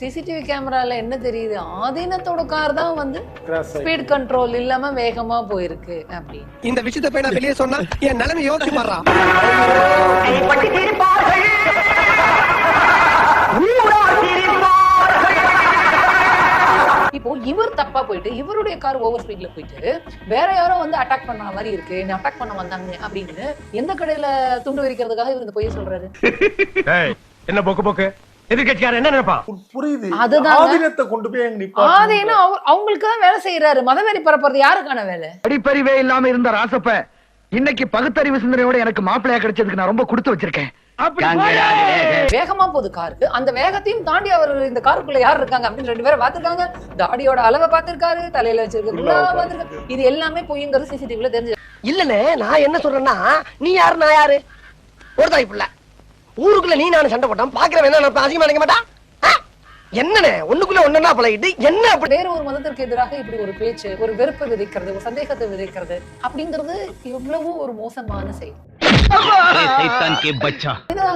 CCTV கேமரால என்ன தெரியுது? ஆதீனத்தோட கார் தான் வந்து. ஸ்பீட் கண்ட்ரோல் இல்லாம வேகமா போயிருக்கு அப்படின்னு. இந்த விஷயத்தை போய் நான் வெளியே சொன்னா என் நிலைமை யோசிச்சு மாறா. இப்போ இவர் தப்பா போயிட்டு இவருடைய கார் ஓவர் ஸ்பீட்ல போயிட்டு வேற யாரோ வந்து அட்டாக் பண்ண மாதிரி இருக்கு என்ன அட்டாக் பண்ண வந்தாங்க அப்படின்னு எந்த கடையில துண்டு விரிக்கிறதுக்காக இவர் இந்த பொய்ய சொல்றாரு? என்ன போக்கு போக்கு? எதிர்கட்சியார் என்ன நினைப்பான் புரியுது. ஆதீனத்தை கொண்டு போய் எங்க அவர் அவங்களுக்கு தான் வேலை செய்யறாரு மதவெறி பரப்புறது யாருக்கான வேலை? அடிப்பறிவே இல்லாம இருந்த ராசப்ப இன்னைக்கு பகுத்தறிவு சிந்தனையோட எனக்கு மாப்பிள்ளையா கிடைச்சதுக்கு நான் ரொம்ப கொடுத்து வச்சிருக்கேன். வேகமா போகுது காரு அந்த வேகத்தையும் தாண்டி அவர் இந்த காருக்குள்ள யார் இருக்காங்க அப்படின்னு ரெண்டு பேரும் பாத்துருக்காங்க தாடியோட அளவை பார்த்திருக்காரு தலையில வச்சிருக்க குல்லாவை பார்த்திருக்காரு இது எல்லாமே பொய்ங்கிறது சிசிடிவில தெரிஞ்சு இல்லனே நான் என்ன சொல்றேன்னா நீ யாரு நான் யாரு? ஒரு தாய் புள்ள. ஊருக்குள்ள நீ நானும் சண்டை போட்டான் பாக்குறவன் என்ன நினைப்பான், அசிங்கமா நினைக்க மாட்டான்? ஒண்ணுக்குள்ள ஒண்ணுன்னா பழகிட்டு என்ன அப்படி? வேற ஒரு மதத்திற்கு எதிராக இப்படி ஒரு பேச்சு ஒரு வெறுப்பை விதைக்கிறது ஒரு சந்தேகத்தை விதைக்கிறது அப்படிங்கிறது எவ்வளவோ ஒரு மோசமான செயல்.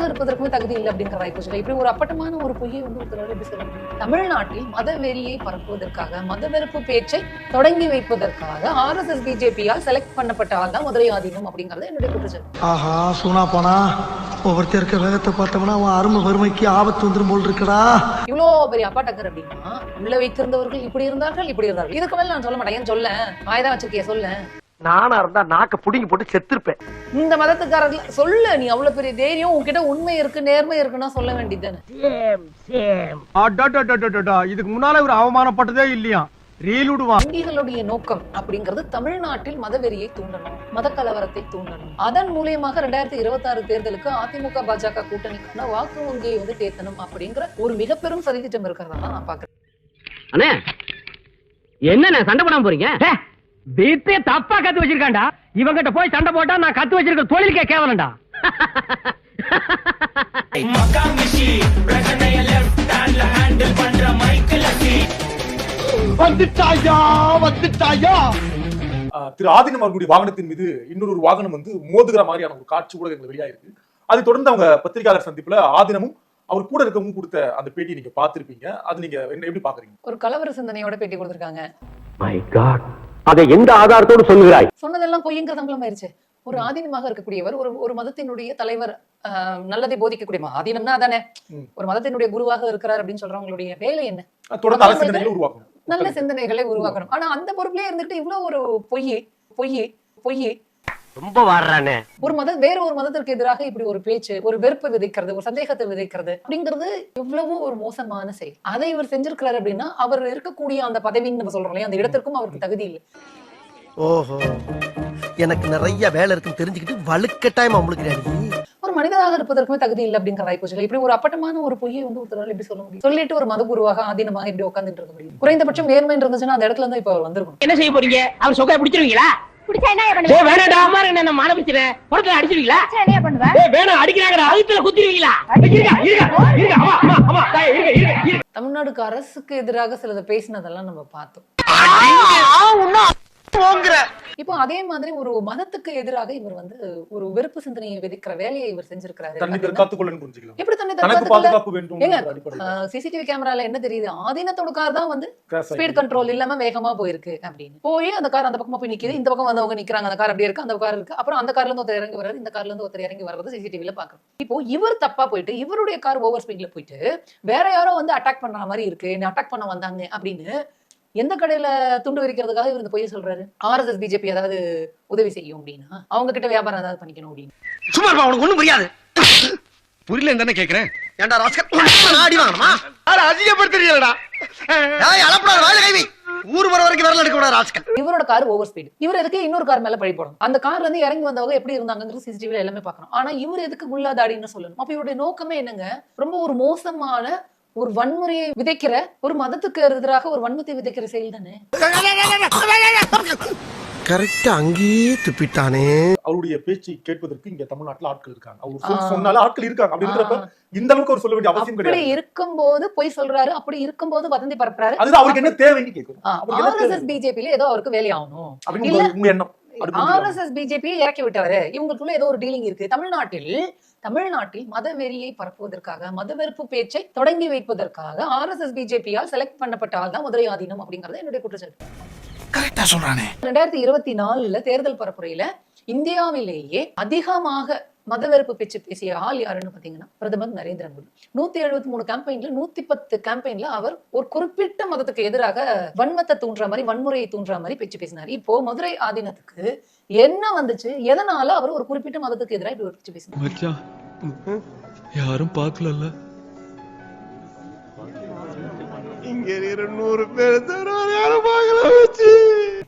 இருப்பதற்குமே தகுதி இல்லை அப்படிங்கிற சொல்ல இப்படி ஒரு அப்பட்டமான ஒரு பொய்யை வந்து ஒருத்தரால் எப்படி சொல்ல முடியும் தமிழ்நாட்டில் மத வெறியை பரப்புவதற்காக மத வெறுப்பு பேச்சை தொடங்கி வைப்பதற்காக ஆர் எஸ் எஸ் பிஜேபியால் செலக்ட் பண்ணப்பட்ட ஆள் தான் மதுரை ஆதீனம் அப்படிங்கிறது என்னுடைய குற்றச்சாட்டு. ஆஹா சூனா போனா? ஒவ்வொருத்தர் இருக்க வேகத்தை பார்த்தோம்னா அவன் அருமை வறுமைக்கு ஆபத்து வந்துரும் போல் இருக்கடா. இவ்வளோ பெரிய அப்பா டக்கர் அப்படின்னா உள்ள வைத்திருந்தவர்கள் இப்படி இருந்தார்கள் இப்படி இருந்தார்கள். இதுக்கு மேல நான் சொல்ல மாட்டேன். ஏன் சொல்ல? வாய்தான் வச்சிருக்கிய சொல்ல. நானா இருந்தா நாக்க புடிங்கி போட்டு செத்துருப்பேன். இந்த மதத்துக்காரர்கள் சொல்ல நீ அவ்வளவு பெரிய தைரியம் உன்கிட்ட உண்மை இருக்கு நேர்மை இருக்குன்னா சொல்ல வேண்டியதுதானே இதுக்கு முன்னால ஒரு அவமானப்பட்டதே இல்லையா வங்கிகளுடைய நோக்கம் அப்படிங்கிறது தமிழ்நாட்டில் மதவெறியை தூண்டணும் மத கலவரத்தை தூண்டணும். அதன் மூலியமாக ரெண்டாயிரத்தி இருபத்தி ஆறு தேர்தலுக்கு அதிமுக பாஜக கூட்டணிக்கான வாக்கு வங்கியை வந்து தேர்த்தணும் அப்படிங்கிற ஒரு மிக பெரும் சதித்திட்டம் இருக்கிறதா நான் பாக்குறேன் அண்ணே என்ன சண்டை போடாம போறீங்க? வீட்டே தப்பா கத்து வச்சிருக்காண்டா இவங்கிட்ட போய் சண்டை போட்டா நான் கத்து வச்சிருக்க தொழிலுக்கே கேவலண்டா வந்துட்டாயா? வந்துட்டாயா? திரு ஆதீனம் அவர்களுடைய வாகனத்தின் மீது இன்னொரு ஒரு வாகனம் வந்து மோதுகிற மாதிரியான ஒரு காட்சி கூட எங்களுக்கு வெளியாயிருக்கு. அதை தொடர்ந்து அவங்க பத்திரிகையாளர் சந்திப்புல ஆதீனமும் அவர் கூட இருக்கவங்க கொடுத்த அந்த பேட்டியை நீங்க பார்த்திருப்பீங்க. அது நீங்க என்ன- எப்படி பாக்குறீங்க ஒரு கலவர சிந்தனையோட பேட்டி கொடுத்திருக்காங்க. மை காட் அதை எந்த ஆதாரத்தோடு சொல்லுகிறாய்? சொன்னதெல்லாம் பொய்ங்கிறது அம்பலம் ஆயிருச்சு. ஒரு ஆதீனமாக இருக்கக்கூடியவர் ஒரு ஒரு மதத்தினுடைய தலைவர் ஆஹ், நல்லதை போதிக்கக்கூடிய ஆதீனம்னா அதானே. ஒரு மதத்தினுடைய குருவாக இருக்கிறார் அப்படின்னு சொல்றவங்களுடைய வேலை என்ன? தொடர்ந்து அரசு உருவாக்கணும். நல்ல சிந்தனைகளை உருவாக்கணும். ஆனா அந்த பொறுப்புலயே இருந்துட்டு இவ்வளவு ஒரு பொய் பொய் பொய். ரொம்ப வாடுறானே. ஒரு மத வேற ஒரு மதத்திற்கு எதிராக இப்படி ஒரு பேச்சு ஒரு வெறுப்பை விதைக்கிறது ஒரு சந்தேகத்தை விதைக்கிறது அப்படிங்கிறது எவ்வளவோ ஒரு மோசமான செயல். அதை இவர் செஞ்சிருக்கிறாரு அப்படின்னா அவர் இருக்கக்கூடிய அந்த பதவின்னு நம்ம சொல்றோம் இல்லையா? அந்த இடத்திற்கும் அவருக்கு தகுதி இல்லை. ஓஹோ. எனக்கு நிறைய வேலை இருக்குன்னு தெரிஞ்சுக்கிட்டு வலுக்கட்டாயமா முழுக்கிறாடி ஒரு மனிதனாக இருப்பதற்குமே தகுதி இல்லை அப்படிங்கிற வாய்ப்பு சொல்ல இப்படி ஒரு அப்பட்டமான ஒரு பொய்யை வந்து ஒருத்தரால் எப்படி சொல்ல முடியும்? சொல்லிட்டு ஒரு மத குருவாக ஆதீனமாக இப்படி உட்காந்துட்டு இருக்க முடியும். குறைந்தபட்சம் நேர்மை இருந்துச்சுன்னா அந்த இடத்துல இருந்து இப்ப வந்திருக்கும் என்ன செய்ய போறீங்க? அவர் சொக்கா பிடிச்சிருவீங்களா? தமிழ்நாடுக்கு அரசுக்கு எதிராக சிலதை பேசினதெல்லாம் நம்ம பார்த்தோம். இப்போ அதே மாதிரி ஒரு மதத்துக்கு எதிராக இவர் வந்து ஒரு வெறுப்பு சிந்தனையை விதிக்கிற வேலையை இவர் செஞ்சிருக்கிறாரு. எப்படி தன்னை சிசிடிவி கேமரால என்ன தெரியுது? ஆதீனத்தோட கார் தான் வந்து. ஸ்பீட் கண்ட்ரோல் இல்லாம வேகமா போயிருக்கு அப்படின்னு. போய் அந்த கார் அந்த பக்கமா போய் நிக்குது. இந்த பக்கம் வந்தவங்க நிக்கிறாங்க. அந்த கார் அப்படியே இருக்கு அந்த கார் இருக்கு. அப்புறம் அந்த கார்ல இருந்து ஒருத்தர் இறங்கி வர்றாரு. இந்த கார்ல இருந்து ஒருத்தர் இறங்கி வர்றது சிசிடிவில பாக்குறோம் இப்போ இவர் தப்பா போயிட்டு இவருடைய கார் ஓவர் ஸ்பீட்ல போயிட்டு வேற யாரோ வந்து அட்டாக் பண்ற மாதிரி இருக்கு என்ன அட்டாக் பண்ண வந்தாங்க அப்படின்னு எந்த கடையில துண்டு விரிக்கிறதுக்காக இவர் இந்த பொய்ய சொல்றாரு? ஆர்எஸ்எஸ் பிஜேபி ஏதாவது உதவி செய்யும் அப்படின்னா அவங்க கிட்ட வியாபாரம் ஏதாவது பண்ணிக்கணும் அப்படின்னு. சும்மா இருப்பா, உனக்கு ஒண்ணும் புரியாது. புரியல தானே கேக்குறேன். ஏன்டா உனக்கு அடி வாங்கணுமா? அதிகப்படுத்துறீங்களா ஏய் அலப்படாத வாயில கை வை. ஊர் வர வரைக்கும் வரல எடுக்க கூடாது ராஸ்கல். இவரோட கார் ஓவர் ஸ்பீடு இவர் எதுக்கு இன்னொரு கார் மேல பழி போடணும்? அந்த கார்ல இருந்து இறங்கி வந்தவங்க எப்படி இருந்தாங்கிறது சிசிடிவில எல்லாமே பார்க்கணும். ஆனா இவர் எதுக்கு உள்ளாதாடின்னு சொல்லணும். அப்ப இவருடைய நோக்கமே என்னங்க? ரொம்ப ஒரு மோசமான ஒரு வன்முறையை விதைக்கிற ஒரு மதத்துக்கு எதிராக ஒரு வன்மத்தை விதைக்கிற செயல் தானே? கரெக்டா அங்கேயே துப்பிட்டானே. அவருடைய பேச்சை கேட்பதற்கு இங்க தமிழ்நாட்டுல ஆட்கள் இருக்காங்க. அவர். சொன்னால ஆட்கள் இருக்காங்க அப்படி இருக்கிறப்ப இந்த அளவுக்கு அவர் சொல்ல வேண்டிய அவசியம் அப்படி கிடையாது. இருக்கும்போது பொய் சொல்றாரு அப்படி இருக்கும்போது வதந்தி பரப்புறாரு. அதுதான் அவருக்கு என்ன தேவைன்னு ஆர்எஸ்எஸ் பிஜேபியில ஏதோ அவருக்கு வேலை ஆகணும் அப்படின்னு உங்க- எண்ணம். ஆர்எஸ்எஸ் பிஜேபி இறக்கி விட்டவரு. இவங்களுக்குள்ள ஏதோ ஒரு டீலிங் இருக்கு. தமிழ்நாட்டில் தமிழ்நாட்டில் மதவெறியை பரப்புவதற்காக மதவெறுப்பு பேச்சை தொடங்கி வைப்பதற்காக ஆர்எஸ்எஸ் பிஜேபியால் செலக்ட் பண்ணப்பட்ட ஆள் தான் மதுரை ஆதீனம் அப்படிங்கறது என்னுடைய குற்றச்சாட்டு. ரெண்டாயிரத்தி இருபத்தி நாலுல தேர்தல் பரப்புரையில இந்தியாவிலேயே அதிகமாக மதவெறுப்பு பேச்சு பேசிய ஆள் யாருன்னு பாத்தீங்கன்னா பிரதமர் நரேந்திர மோடி. நூத்தி எழுபத்தி மூணு கேம்பெயின்ல நூத்தி பத்து கேம்பெயின்ல அவர் ஒரு குறிப்பிட்ட மதத்துக்கு எதிராக வன்மத்தை தூண்டுற மாதிரி வன்முறையை தூண்டுற மாதிரி பேச்சு பேசினார். இப்போ மதுரை ஆதீனத்துக்கு என்ன வந்துச்சு? எதனால அவர் ஒரு குறிப்பிட்ட மதத்துக்கு எதிராக இப்படி ஒரு பேச்சு பேசினார்? யாரும் பார்க்கலல்ல.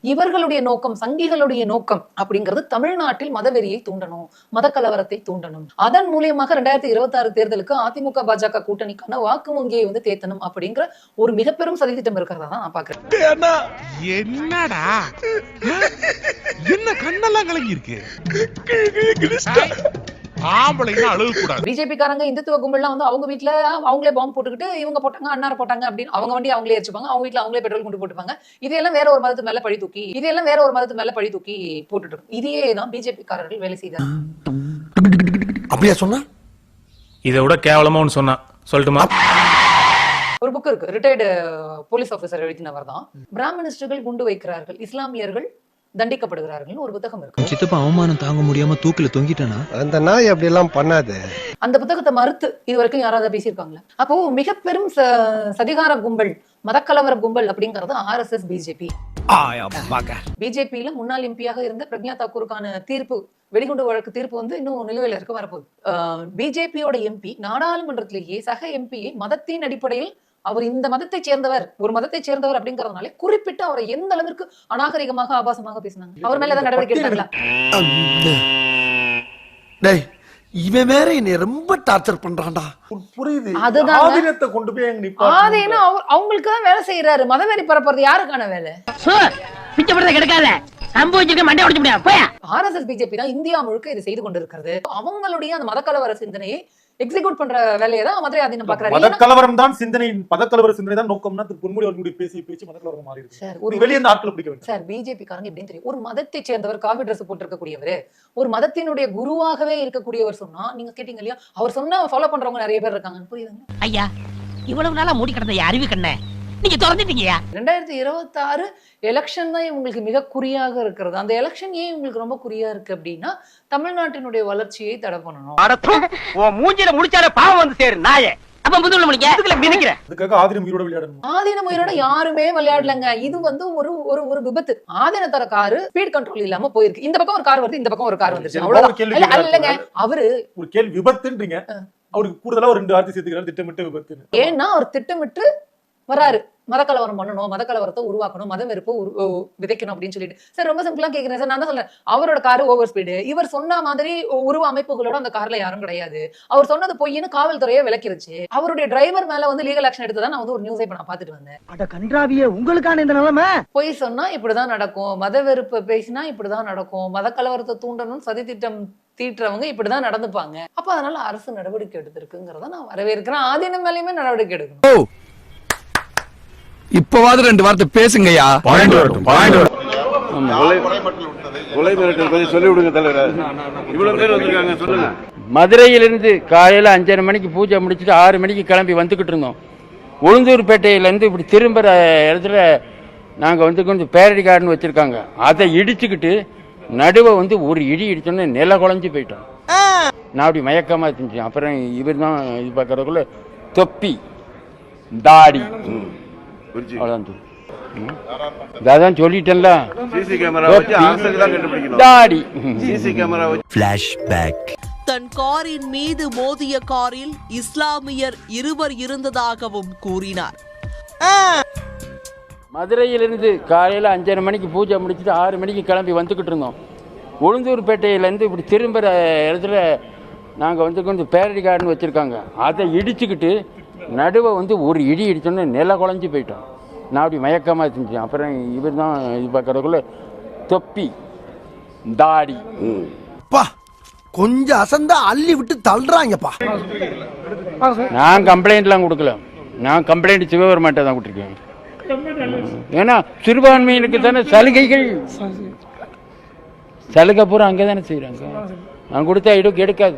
இவர்களுடைய நோக்கம் சங்கிகளுடைய நோக்கம் அப்படிங்கிறது தமிழ்நாட்டில் மதவெறியை தூண்டணும் மத கலவரத்தை தூண்டணும் அதன் மூலியமாக ரெண்டாயிரத்தி இருபத்தி ஆறு தேர்தலுக்கு அதிமுக பாஜக கூட்டணிக்கான வாக்கு வங்கியை வந்து தேத்தணும் அப்படிங்கிற ஒரு மிக பெரும் சதித்திட்டம் இருக்கிறதா தான் நான் பாக்குறேன் என்னடா என்ன கண்ணெல்லாம் கலங்கி இருக்கு ஆம்பளைங்க அழுக கூடாது பிஜேபி காரங்க இந்துத்துவ கும்பல்லாம் வந்து அவங்க வீட்ல அவங்களே பாம்பு போட்டுக்கிட்டு இவங்க போட்டாங்க அன்னார போட்டாங்க அப்படின்னு அவங்க வண்டி அவங்களே எரிச்சுப்பாங்க. அவங்க வீட்ல அவங்களே பெட்ரோல் கொண்டு போட்டுப்பாங்க. இதையெல்லாம் வேற ஒரு மதத்து மேல பழி தூக்கி இதையெல்லாம் வேற ஒரு மதத்து மேல பழி தூக்கி போட்டுட்டு இருக்கும் இதையே தான் பிஜேபி காரர்கள் வேலை செய்தார் அப்படியா சொன்னா? இதை விட கேவலமா ஒன்று சொன்னான் சொல்லட்டுமா? ஒரு புக் இருக்கு. ரிட்டையர்டு போலீஸ் ஆபீசர் எழுதினவர் தான். பிராமணிஸ்டுகள் குண்டு வைக்கிறார்கள். இஸ்லாமியர்கள் தண்டிக்கப்படுகிறார்கள் ஒரு புத்தகம் இருக்கு. சித்தப்பா அவமானம் தாங்க முடியாம தூக்கில தொங்கிட்டானா? அந்த நாய் அப்படி எல்லாம் பண்ணாது. அந்த புத்தகத்தை மறுத்து இது வரைக்கும் யாராவது பேசியிருக்காங்களா? அப்போ மிக பெரும் சதிகார கும்பல் மதக்கலவர கும்பல் அப்படிங்கறது ஆர்எஸ்எஸ் பிஜேபி பிஜேபியில முன்னாள் எம்பியாக இருந்த பிரக்ஞா தாக்கூருக்கான தீர்ப்பு வெடிகுண்டு வழக்கு தீர்ப்பு வந்து இன்னும் நிலுவையில இருக்க வரப்போகுது. பிஜேபியோட எம்பி நாடாளுமன்றத்திலேயே சக எம்பியை மதத்தின் அடிப்படையில் அவர் இந்த மதத்தை சேர்ந்தவர் ஒரு மதத்தை சேர்ந்தவர் அப்படிங்கறதுனால குறிப்பிட்டு அவரை எந்த அளவிற்கு அநாகரிகமாக ஆபாசமாக பேசினாங்க? அவர் மேல ஏதாவது நடவடிக்கை எடுத்தாங்களா? டேய் இவன் வேற என்னை ரொம்ப டார்ச்சர் பண்றான்டா. புரியுது. ஆதீனத்தை கொண்டு போய் எங்க நிப்பாட்டணும். ஆதேனா அவர் அவங்களுக்கு தான் வேலை செய்யறாரு மதவெறி பரப்புறது யாருக்கான வேலை? பிச்சை கிடைக்காத. சம்பவிச்சிருக்க மண்டை உடைச்சு முடியாது போயா. ஆர்எஸ்எஸ் பிஜேபி தான் இந்தியா முழுக்க இது செய்து கொண்டிருக்கிறது. அவங்களுடைய அந்த மதக்கலவர சிந்தனையை எக்ஸிக்யூட் பண்ற வேலையை தான் மதுரை ஆதீனம் பாக்குறாரு. மதக்கலவரம் தான் சிந்தனை மதக்கலவர சிந்தனை தான் நோக்கம்னா திரு பொன்முடி அவர்களுடைய பேசி பேச்சு மதக்கலவரம் மாறி இருக்கு. சார் ஒரு வெளியே இருந்து ஆட்கள் பிடிக்க வேண்டும் சார் பிஜேபி காரங்க எப்படின்னு தெரியும். ஒரு மதத்தை சேர்ந்தவர் காவி ட்ரெஸ் போட்டிருக்கக்கூடியவர் ஒரு மதத்தினுடைய குருவாகவே இருக்கக்கூடியவர் சொன்னா நீங்க கேட்டீங்க இல்லையா? அவர் சொன்னா ஃபாலோ பண்றவங்க நிறைய பேர் இருக்காங்க. புரியுதுங்க ஐயா இவ்வளவு நாளா மூடி கிடந்த அறிவு கண்ண நீங்க திறந்துட்டீங்கயா ரெண்டாயிரத்தி இருபத்தி ஆறு எலெக்ஷன் தான் இவங்களுக்கு மிக குறியாக இருக்கிறது. அந்த எலெக்ஷன் ஏன் இவங்களுக்கு ரொம்ப குறியா இருக்கு அப்படின்னா தமிழ்நாட்டினுடைய வளர்ச்சியை தடை பண்ணணும். மூஞ்சில முடிச்சாலே பாவம் வந்து சேரு நாயே. அப்ப முடிக்க அதுக்காக ஆதீனம் உயிரோட விளையாடணும். ஆதீன உயிரோட யாருமே விளையாடலங்க. இது வந்து ஒரு ஒரு ஒரு விபத்து. ஆதீனத்தர காரு ஸ்பீட் கண்ட்ரோல் இல்லாம போயிருக்கு. இந்த பக்கம் ஒரு கார் வருது இந்த பக்கம் ஒரு கார் வந்துருச்சு. கேட்கறாரு. இல்லைங்க. அவரு ஒரு கேள்வி விபத்துன்றீங்க. அவருக்கு கூடுதலா ஒரு ரெண்டு வார்த்தை சேர்த்துக்கிறாரு திட்டமிட்ட விபத்து ஏன்னா அவர் திட்டமிட்டு வராரு. மதக்கலவரம் பண்ணணும் மதக்கலவரத்தை உருவாக்கணும் மத வெறுப்பு விதைக்கணும் அப்படின்னு சொல்லிட்டு. சார் ரொம்ப சிம்பிளா கேக்குறேன். சார் நான் தான் சொல்றேன். அவரோட காரு ஓவர் ஸ்பீடு இவர் சொன்ன மாதிரி உருவ அமைப்புகளோட அந்த கார்ல யாரும் கிடையாது. அவர் சொன்னது பொய்ன்னு காவல்துறையே விளக்கிருச்சு. அவருடைய டிரைவர் மேல வந்து லீகல் ஆக்ஷன் எடுத்ததா நான் வந்து ஒரு நியூஸை இப்ப நான் பாத்துட்டு வந்தேன். அட கன்றாவியே உங்களுக்கான இந்த நிலைமை? பொய் சொன்னா இப்படிதான் நடக்கும். மத வெறுப்பு பேசினா இப்படிதான் நடக்கும். மத கலவரத்தை தூண்டணும் சதி திட்டம் தீட்டுறவங்க இப்படிதான் நடந்துப்பாங்க. அப்ப அதனால அரசு நடவடிக்கை எடுத்திருக்குங்கிறத நான் வரவேற்கிறேன். ஆதீனம் மேலயுமே நடவடிக்கை எடுக்கணும். இப்பவாது ரெண்டு வார்த்தை பேசுங்கய்யா. கொலை மிரட்டல் கொஞ்சம் சொல்லி விடுங்க தலைவர். இவ்வளவு பேர் வந்திருக்காங்க சொல்லுங்க. மதுரையிலிருந்து காலையில் அஞ்சரை மணிக்கு பூஜை முடிச்சுட்டு ஆறு மணிக்கு கிளம்பி வந்துக்கிட்டு இருந்தோம். உளுந்தூர்பேட்டையிலேருந்து இப்படி திரும்புகிற இடத்துல நாங்கள் வந்து கொஞ்சம் பேரடி கார்டன் வச்சுருக்காங்க. அதை இடிச்சுக்கிட்டு நடுவை வந்து ஒரு இடி இடிச்சோன்னே நில குழஞ்சி போயிட்டோம். நான் அப்படி மயக்கமாக இருந்துச்சு. அப்புறம் இவர் தான் இது பார்க்கறதுக்குள்ள தொப்பி தாடி. அதான் சொல்லிட்டேன்ல. சிசி கேமரா வச்சு தான் கண்டுபிடிக்கணும். தாடி சிசி கேமரா வச்சு. தன் காரின் மீது மோதிய காரில் இஸ்லாமியர் இருவர் இருந்ததாகவும் கூறினார். மதுரையிலிருந்து காலையில் அஞ்சரை மணிக்கு பூஜை முடிச்சுட்டு ஆறு மணிக்கு கிளம்பி வந்துக்கிட்டு இருந்தோம். உளுந்தூர்பேட்டையிலேருந்து இப்படி திரும்புகிற இடத்துல நாங்கள் வந்து கொஞ்சம் பேரடி கார்டன் வச்சுருக்காங்க. அதை இடிச்சுக்கிட்டு நடுவை வந்து ஒரு இடி இடிச்சோன்னே நில குழஞ்சி போயிட்டோம். நான் அப்படி மயக்கமாக இருந்துச்சு. அப்புறம் இவர் தான் இது பார்க்கறதுக்குள்ள தொப்பி தாடி. பா கொஞ்சம் அசந்தா அள்ளி விட்டு தள்ளுறாங்கப்பா. நான் கம்ப்ளைண்ட்லாம் கொடுக்கல. நான் கம்ப்ளைண்ட் சிவபெருமான்ட்ட தான் கொடுத்துருக்கேன். ஏன்னா சிறுபான்மையினுக்கு தானே சலுகைகள். சலுகை பூரா அங்கே தானே செய்கிறாங்க நான் கொடுத்தா இடுக்கு எடுக்காது.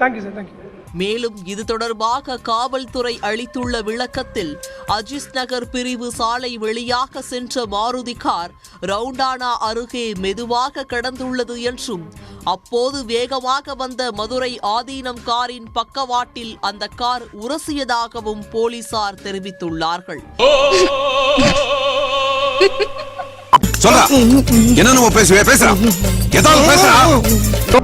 தேங்க்யூ சார் தேங்க்யூ மேலும் இது தொடர்பாக காவல்துறை அளித்துள்ள விளக்கத்தில் அஜிஸ் நகர் பிரிவு சாலை வெளியாக சென்ற மாருதி கார் ரவுண்டானா அருகே மெதுவாக கடந்துள்ளது என்றும் அப்போது வேகமாக வந்த மதுரை ஆதீனம் காரின் பக்கவாட்டில் அந்த கார் உரசியதாகவும் போலீசார் தெரிவித்துள்ளார்கள். சொல்றா. என்ன நம்ம பேசுவே பேசுறா. ஏதாவது பேசுறா.